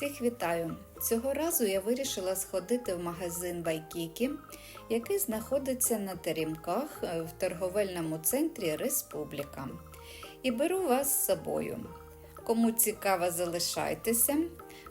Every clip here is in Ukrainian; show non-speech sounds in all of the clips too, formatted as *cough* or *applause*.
Всіх вітаю! Цього разу я вирішила сходити в магазин Вайкікі, який знаходиться на Теремках е, в торговельному центрі Республіка. І беру вас з собою. Кому цікаво, залишайтеся.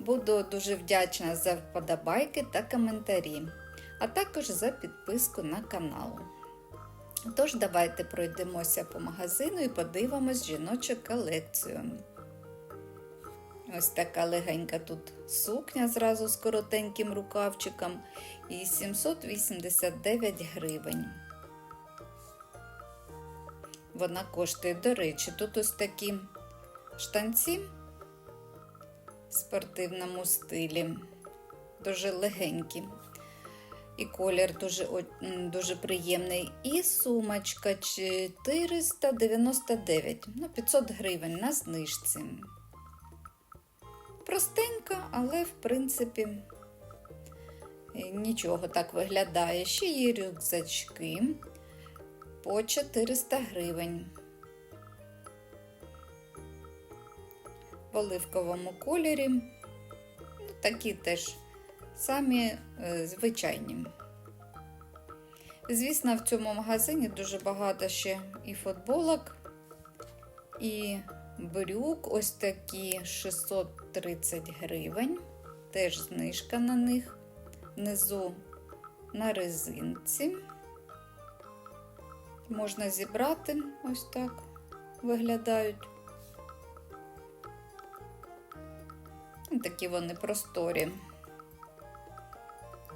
Буду дуже вдячна за вподобайки та коментарі, а також за підписку на канал. Тож, давайте пройдемося по магазину і подивимось жіночу колекцію. Ось така легенька тут сукня зразу з коротеньким рукавчиком і 789 гривень. Вона коштує, до речі, тут ось такі штанці в спортивному стилі, дуже легенькі. І колір дуже, дуже приємний. І сумочка 499, ну 500 гривень на знижці. Простенька, але, в принципі, нічого так виглядає. Ще є рюкзачки по 400 гривень. В оливковому кольорі. Ну, такі теж самі е, звичайні. Звісно, в цьому магазині дуже багато ще і футболок, і брюк, ось такі 630 гривень, теж знижка на них, внизу на резинці. Можна зібрати, ось так виглядають. Такі вони просторі.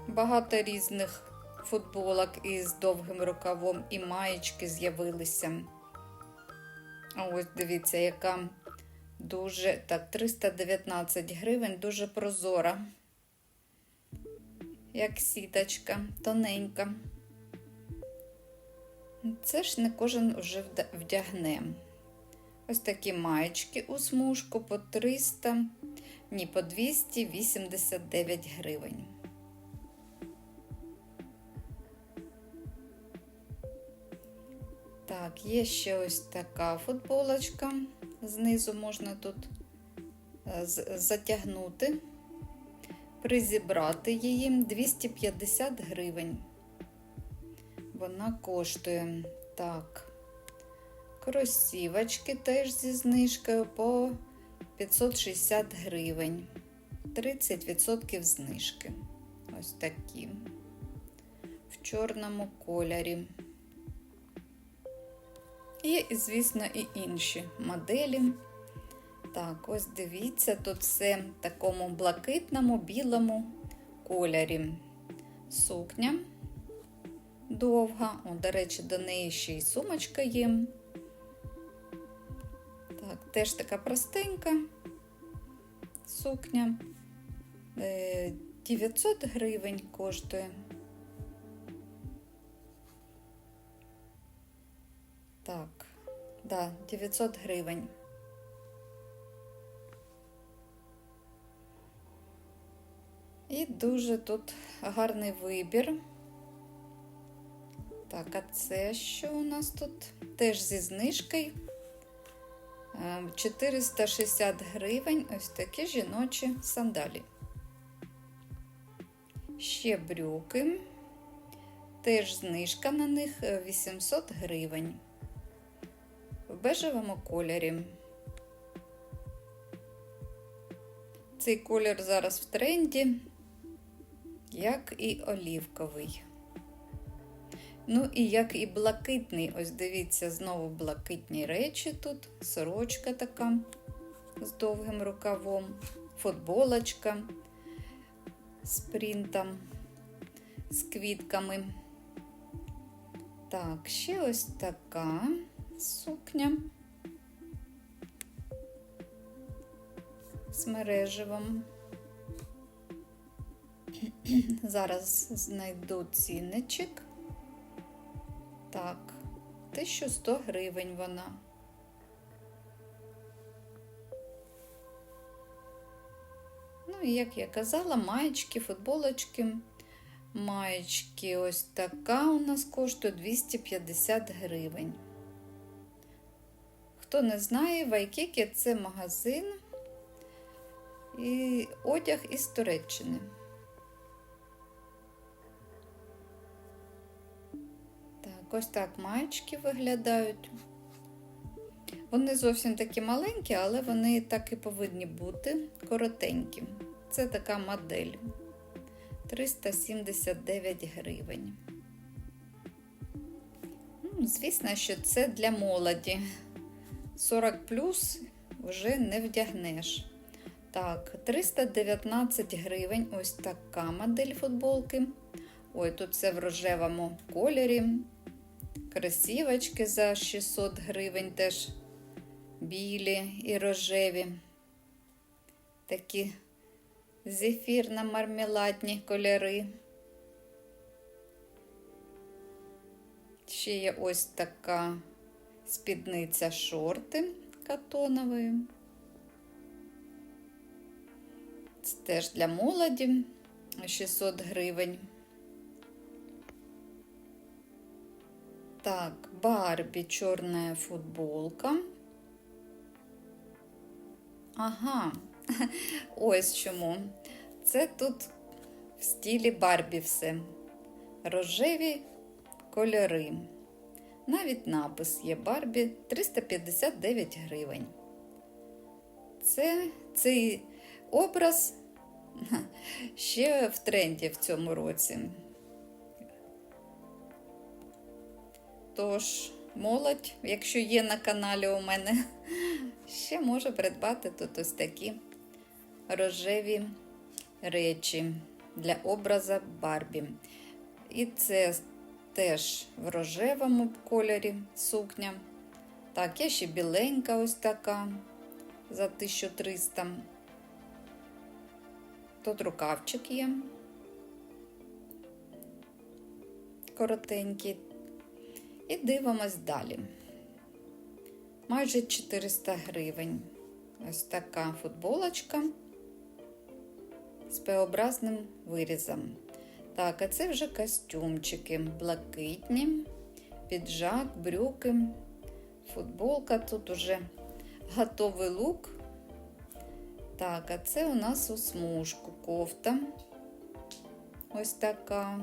Багато різних футболок із довгим рукавом і маєчки з'явилися. Ось дивіться, яка дуже так, 319 гривень, дуже прозора, як сіточка, тоненька. Це ж не кожен вже вдягне. Ось такі маєчки у смужку по 300, ні, по 289 гривень. Так, є ще ось така футболочка. Знизу можна тут е, затягнути, призібрати її 250 гривень. Вона коштує так. Кросівочки теж зі знижкою по 560 гривень. 30% знижки. Ось такі. В чорному кольорі. Є, звісно, і інші моделі. Так, ось дивіться, тут все в такому блакитному, білому кольорі. Сукня довга. О, до речі, до неї ще й сумочка є. Так, теж така простенька сукня. 900 гривень коштує. Так, да, 900 гривень. І дуже тут гарний вибір. Так, а це що у нас тут? Теж зі знижкою. 460 гривень ось такі жіночі сандалі. Ще брюки. Теж знижка на них 800 гривень в бежевому кольорі. Цей колір зараз в тренді, як і олівковий. Ну, і як і блакитний, ось дивіться, знову блакитні речі тут, сорочка така з довгим рукавом, футболочка з принтом, з квітками. Так, ще ось така сукня з мереживом. *clears throat* Зараз знайду цінничок. Так, 1100 гривень вона. Ну, і як я казала, маєчки, футболочки. Маєчки ось така у нас коштує 250 гривень. Хто не знає, Вайкікі це магазин, І одяг із Туреччини. Так, ось так маєчки виглядають. Вони зовсім такі маленькі, але вони так і повинні бути коротенькі. Це така модель. 379 гривень. Ну, Звісно, що це для молоді. 40 плюс вже не вдягнеш. Так, 319 гривень. Ось така модель футболки. Ой, тут все в рожевому кольорі. Красівочки за 600 гривень теж білі і рожеві. Такі зефірно-мармеладні кольори. Ще є ось така спідниця шорти катонової. Це теж для молоді 600 гривень. Так, Барбі чорна футболка. Ага, *laughs* ось чому. Це тут в стілі Барбі все. Рожеві кольори. Навіть напис є Барбі 359 гривень. Це цей образ *laughs* ще в тренді в цьому році. Тож, молодь, якщо є на каналі у мене, *laughs* ще може придбати тут ось такі рожеві речі для образа Барбі. І це теж в рожевому кольорі сукня. Так, є ще біленька ось така за 1300. Тут рукавчик є. Коротенький. І дивимось далі. Майже 400 гривень. Ось така футболочка з П-образним вирізом. Так, а це вже костюмчики блакитні, піджак, брюки, футболка. Тут уже готовий лук. Так, а це у нас у смужку кофта. Ось така.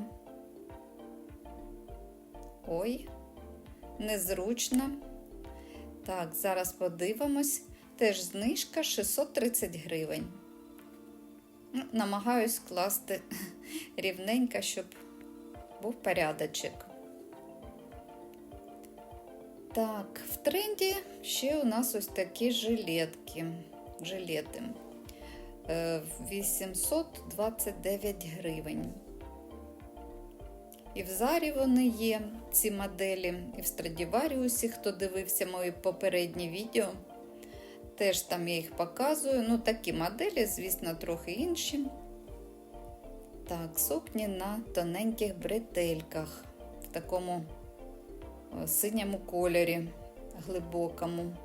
Ой, незручно. Так, зараз подивимось. Теж знижка 630 гривень. Намагаюсь класти рівненько, щоб був порядочок. Так, в тренді ще у нас ось такі жилетки. Жилети. Е, 829 гривень. І в зарі вони є, ці моделі, і в Страдіваріусі, хто дивився мої попередні відео. Теж там я їх показую. Ну, такі моделі, звісно, трохи інші. Так, сукні на тоненьких бретельках, в такому синьому кольорі, глибокому.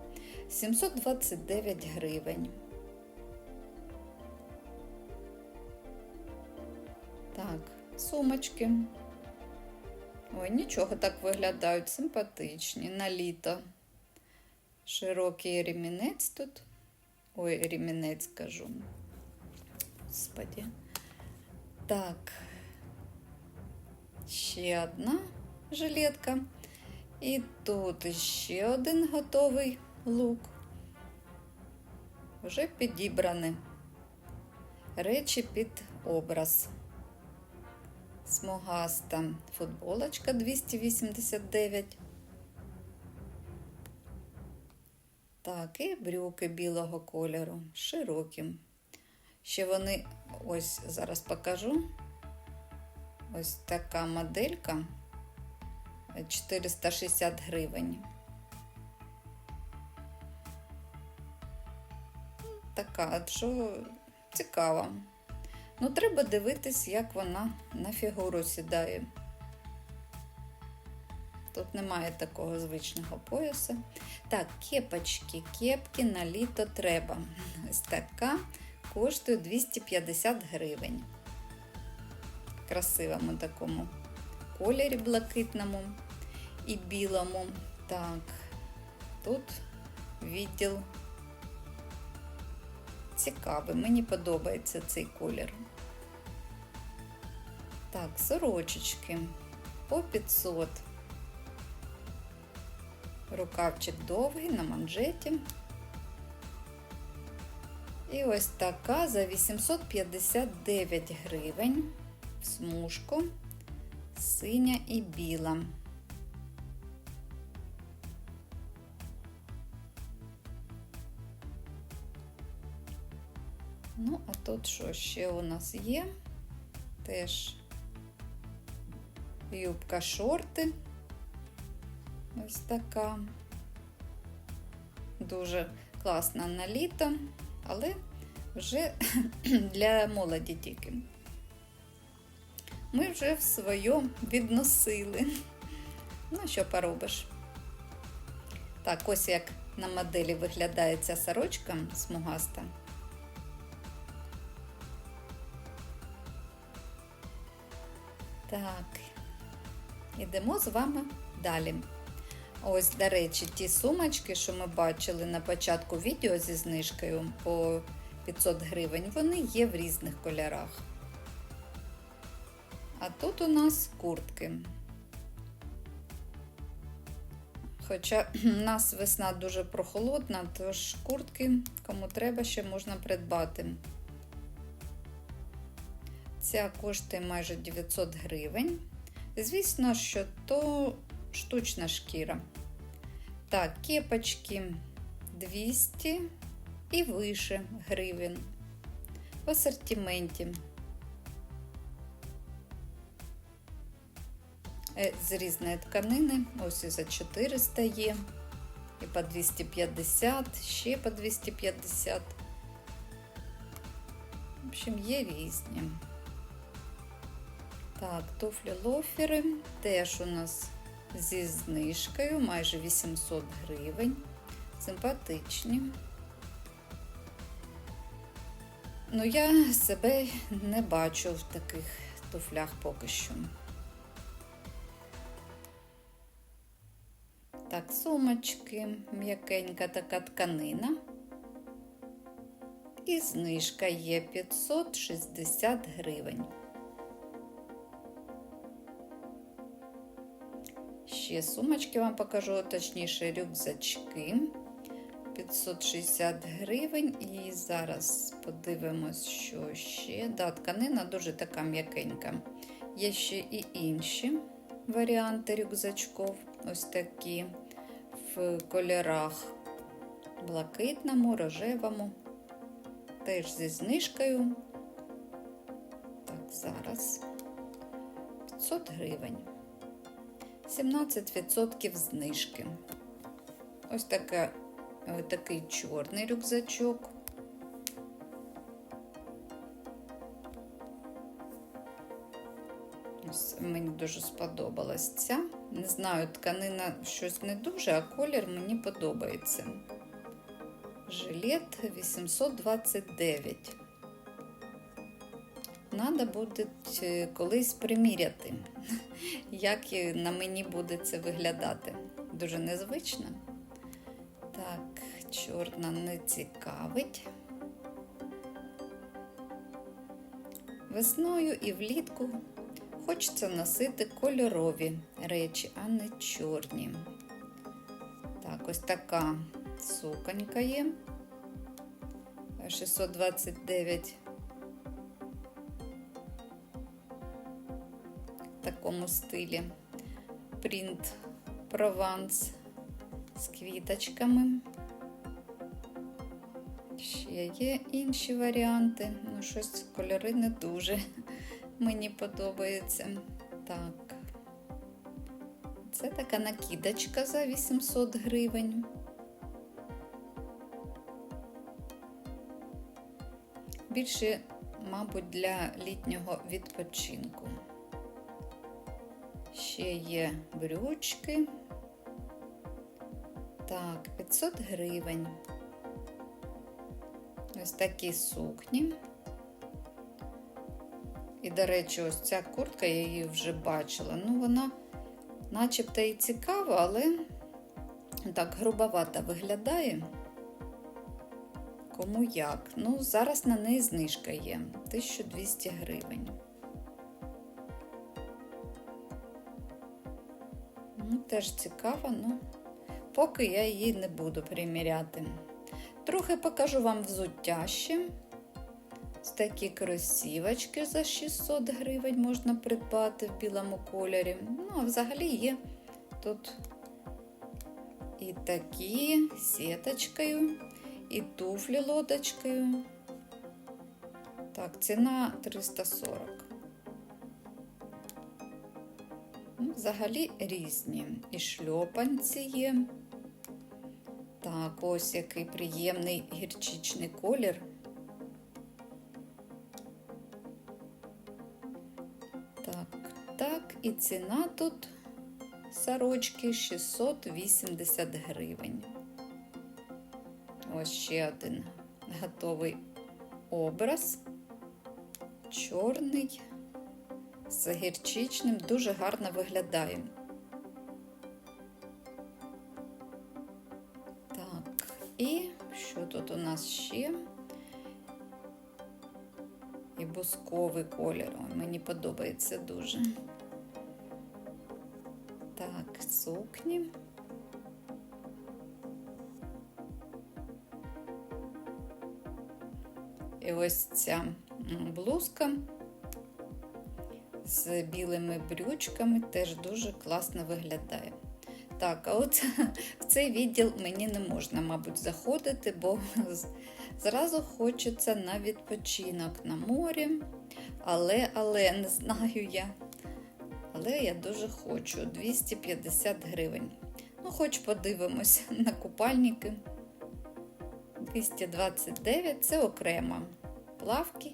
729 гривень. Так, сумочки. Ой, нічого так виглядають, симпатичні, на літо. Широкий ремінець тут. Ой, ремінець кажу. Господі. Так. Ще одна жилетка. І тут ще один готовий лук. Вже підібрані речі під образ. Смугаста футболочка 289. Так, і брюки білого кольору, широкі. Ще вони, ось зараз покажу. Ось така моделька 460 гривень. Така, що цікава. Ну, треба дивитись, як вона на фігуру сідає. Тут немає такого звичного пояса. Так, кепочки, кепки на літо треба. Ось така коштує 250 гривень. В красивому такому кольорі блакитному і білому. Так, тут відділ цікавий, мені подобається цей колір. Так, сорочечки по 500. Рукавчик довгий на манжеті. І ось така за 859 гривень в смужку, синя і біла. Ну, а тут що ще у нас є? Теж юбка шорти. Ось така. Дуже класна на літо, але вже *clears throat* для молоді тільки. Ми вже в своє відносили. Ну, що поробиш? Так, ось як на моделі виглядає ця сорочка смугаста. Так, ідемо з вами далі. Ось, до речі, ті сумочки, що ми бачили на початку відео зі знижкою по 500 гривень, вони є в різних кольорах. А тут у нас куртки. Хоча у *clears throat* нас весна дуже прохолодна, тож куртки, кому треба, ще можна придбати. Ця коштує майже 900 гривень. Звісно, що то штучна шкіра. Так, кепочки 200 і вище гривень в асортименті. Е, З різної тканини, ось і за 400 є, і по 250, ще по 250. В общем, є різні. Так, туфлі лофери теж у нас зі знижкою, майже 800 гривень. Симпатичні. Ну, я себе не бачу в таких туфлях поки що. Так, сумочки, м'якенька така тканина. І знижка є 560 гривень. Ще сумочки вам покажу, точніше, рюкзачки 560 гривень. І зараз подивимось, що ще. Да, тканина дуже така м'якенька. Є ще і інші варіанти рюкзачків. Ось такі в кольорах блакитному, рожевому. Теж зі знижкою. Так, зараз 500 гривень. 17% знижки. Ось таке, ось такий чорний рюкзачок. Мені дуже сподобалась ця. Не знаю, тканина щось не дуже, а колір мені подобається. Жилет 829. Надо буде е, колись приміряти, *laughs* як на мені буде це виглядати. Дуже незвично. Так, чорна не цікавить. Весною і влітку хочеться носити кольорові речі, а не чорні. Так, ось така суконька є. 629 такому стилі. Принт прованс з квіточками. Ще є інші варіанти. Ну, щось кольори не дуже *laughs* мені подобається. Так. Це така накидочка за 800 гривень. Більше, мабуть, для літнього відпочинку. Ще є брючки. Так, 500 гривень. Ось такі сукні. І, до речі, ось ця куртка, я її вже бачила. Ну, вона начебто і цікава, але так грубовато виглядає. Кому як? Ну, зараз на неї знижка є 1200 гривень. Теж цікаво, ну поки я її не буду приміряти. Трохи покажу вам взуття ще. Ось такі кросівочки за 600 гривень можна придбати в білому кольорі. Ну, а взагалі є тут і такі сіточкою, і туфлі лодочкою. Так, ціна 340. Взагалі різні. І шльопанці є. Так, ось який приємний гірчичний колір. Так, так, і ціна тут сорочки 680 гривень. Ось ще один готовий образ. Чорний з гірчичним, дуже гарно виглядає. Так, і що тут у нас ще? І бусковий колір. Мені подобається дуже. Так, сукні. І ось ця блузка з білими брючками теж дуже класно виглядає. Так, а от *laughs* в цей відділ мені не можна, мабуть, заходити, бо зразу хочеться на відпочинок на морі. Але, але не знаю я. Але я дуже хочу 250 гривень. Ну, хоч подивимось *laughs* на купальники. 229 це окремо. Плавки.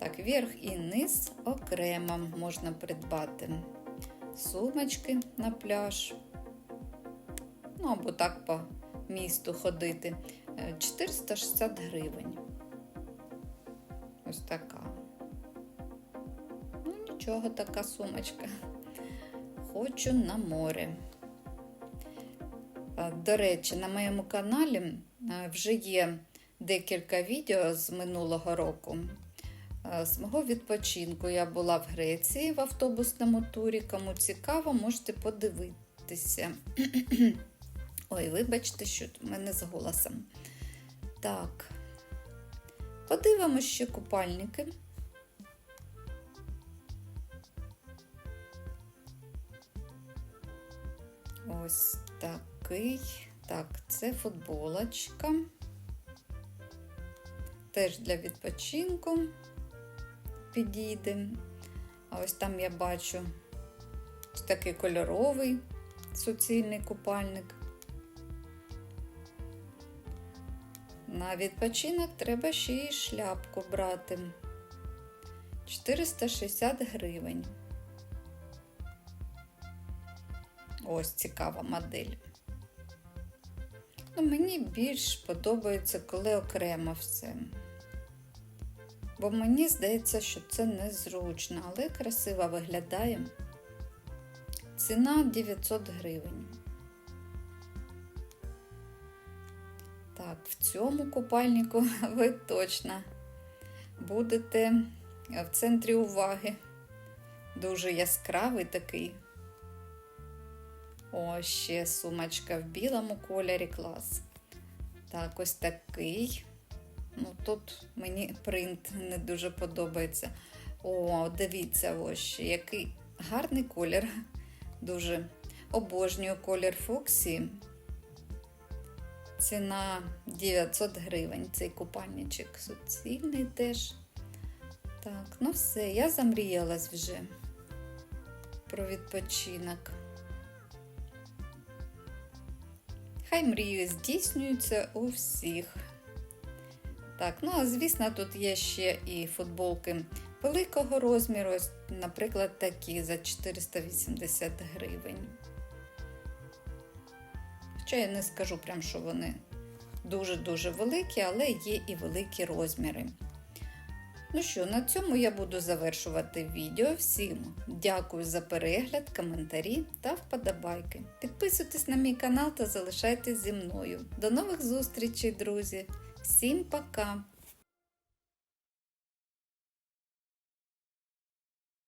Так, верх і низ окремо можна придбати. Сумочки на пляж. Ну, або так по місту ходити. 460 гривень. Ось така. Ну, нічого, така сумочка. Хочу на море. До речі, на моєму каналі вже є декілька відео з минулого року. З мого відпочинку я була в Греції в автобусному турі. Кому цікаво, можете подивитися. *clears throat* Ой, вибачте, що в мене з голосом. Так, подивимося ще купальники. Ось такий. Так, це футболочка. Теж для відпочинку підійде. А ось там я бачу ось такий кольоровий суцільний купальник. На відпочинок треба ще й шляпку брати. 460 гривень. Ось цікава модель. Ну, Мені більш подобається, коли окремо все. Бо мені здається, що це незручно, але красиво виглядає. Ціна 900 гривень. Так, в цьому купальнику *laughs* ви точно будете в центрі уваги. Дуже яскравий такий. О, ще сумочка в білому кольорі клас. Так, ось такий. Ну, Тут мені принт не дуже подобається. О, дивіться, ось який гарний колір. Дуже обожнюю колір Фоксі. Ціна 900 гривень. Цей купальничок суцільний теж. Так, ну все, я замріялась вже про відпочинок. Хай мрії здійснюються у всіх. Так, ну а звісно, тут є ще і футболки великого розміру, наприклад, такі за 480 гривень. Хоча я не скажу прям, що вони дуже-дуже великі, але є і великі розміри. Ну що, на цьому я буду завершувати відео. Всім дякую за перегляд, коментарі та вподобайки. Підписуйтесь на мій канал та залишайтесь зі мною. До нових зустрічей, друзі! Всім пока!